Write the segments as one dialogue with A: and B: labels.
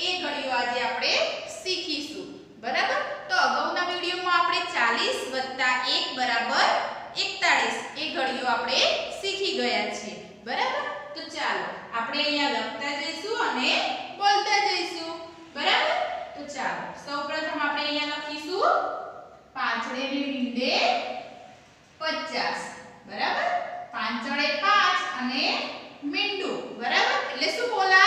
A: એ ઘડીઓ આજે આપણે શીખીશું. બરાબર? તો અગાઉના વિડીયોમાં આપણે 40 1 41 એ ઘડીઓ આપણે શીખી ગયા છે બરાબર? તો ચાલો, આપણે અહીંયા લખતા જઈશું અને બોલતા જઈશું. બરાબર? તો ચાલો, સૌપ્રથમ આપણે અહીંયા લખીશું. પાંચડે ને વિંડે 50 બરાબર? પાંચડે 5 અને મીંડું. બરાબર? એટલે શું બોલા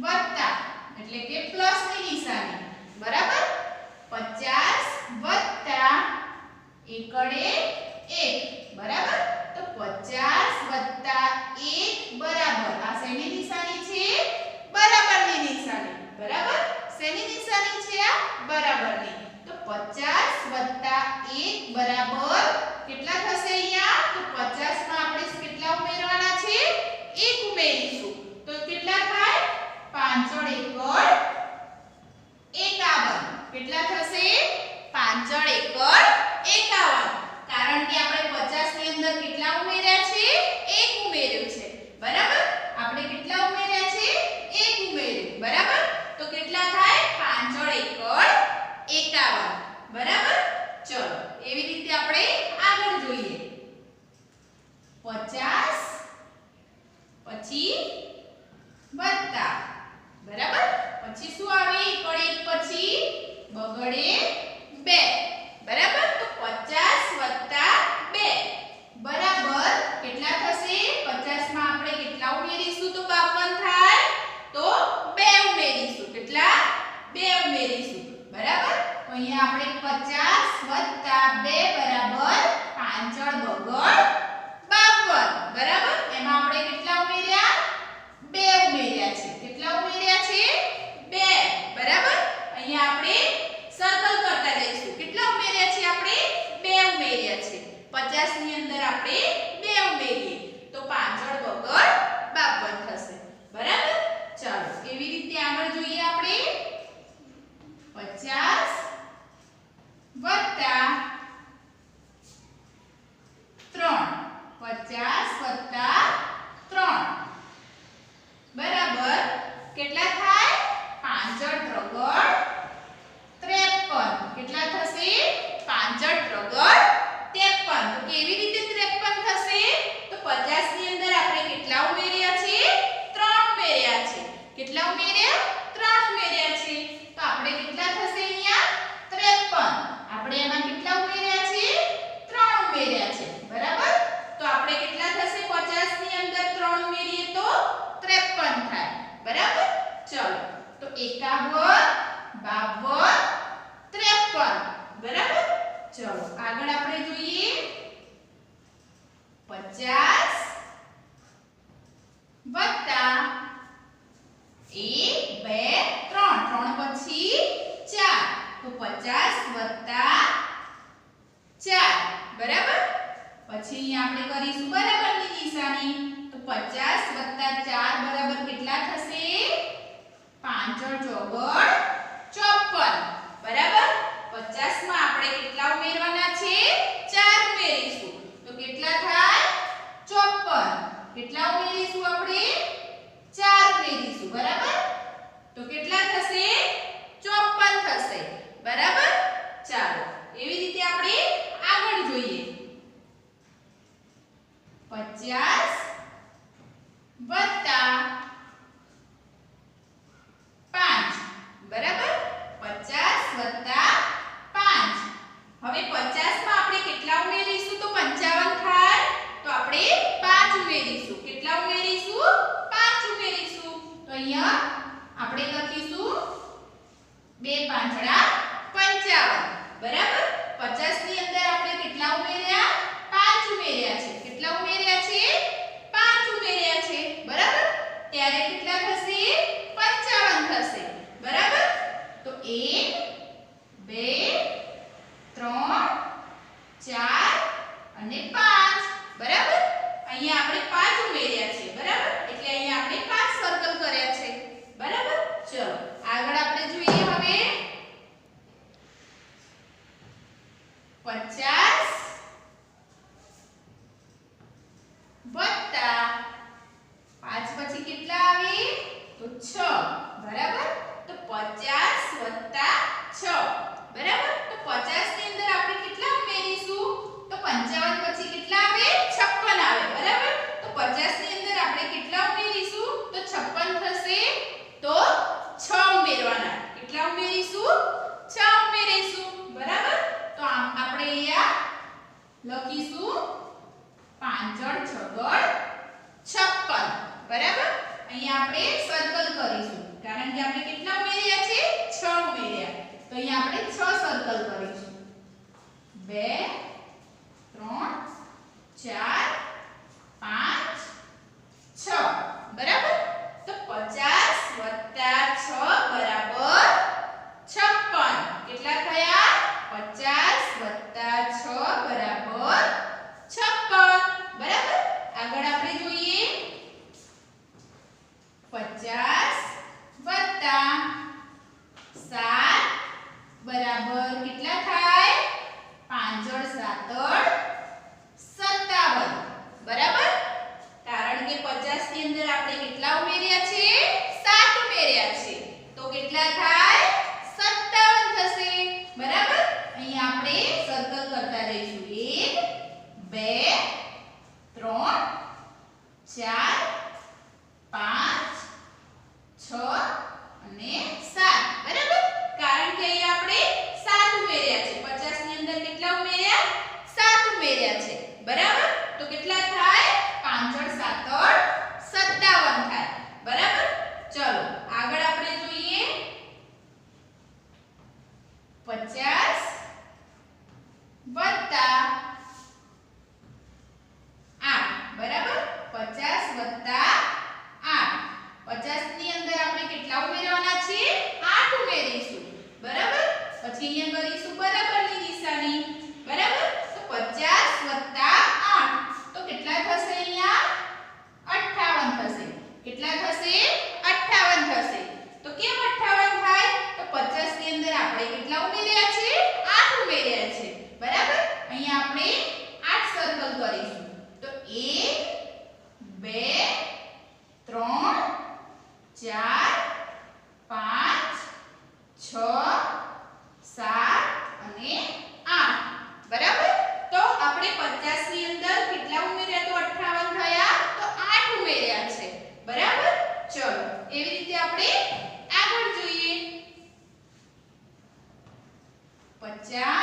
A: વત્તા. એટલે કે પ્લસ રહ્યા છે 50 ની અંદર આપણે 2 ઉમેરીએ. તો પાછળ વગર 52 થશે. agora. છ ઉમેરીશું, બરાબર? તો આમ આપણે અહીંયા લખીશું પાંચડ છગડ છપ્પન, બરાબર? અહીંયા આપણે સર્કલ કરીશું, કારણ કે આપણે કેટલા ઉમેર્યા છે? 6 ઉમેર્યા. તો અહીંયા આપણે 6 સર્કલ કરીશું. 2 3 બે, ત્રણ, ચાર, પાંચ, છ અને સાત. બરાબર? કારણ કે અહીંયા આપણે સાત ઉમેર્યા છે. પચાસની અંદર કેટલા ઉમેર્યા? સાત ઉમેર્યા છે. બરાબર? isso बच्चा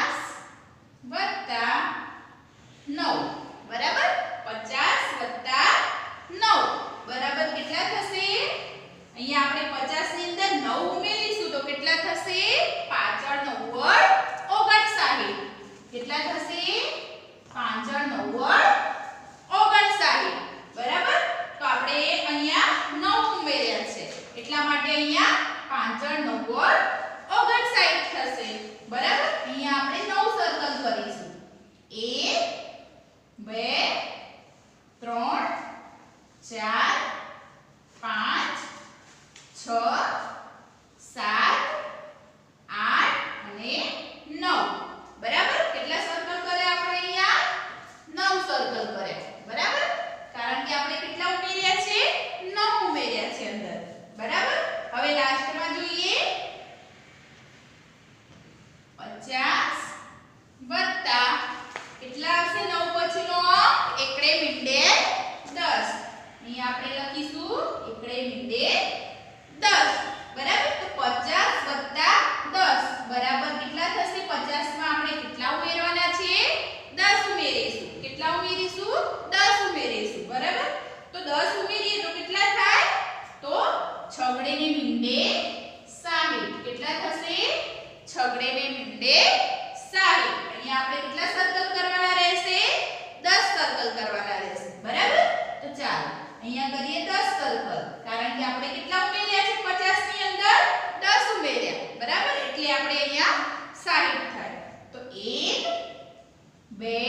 A: બે,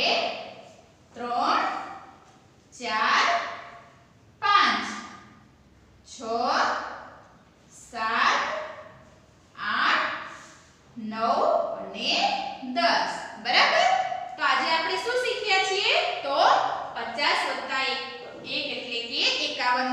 A: ત્રણ, ચાર, પાંચ. છ, સાત, આઠ, નવ અને દસ. બરાબર? તો આજે આપણે શું શીખ્યા છીએ? તો પચાસ વત્તા એક એટલે કે એકાવન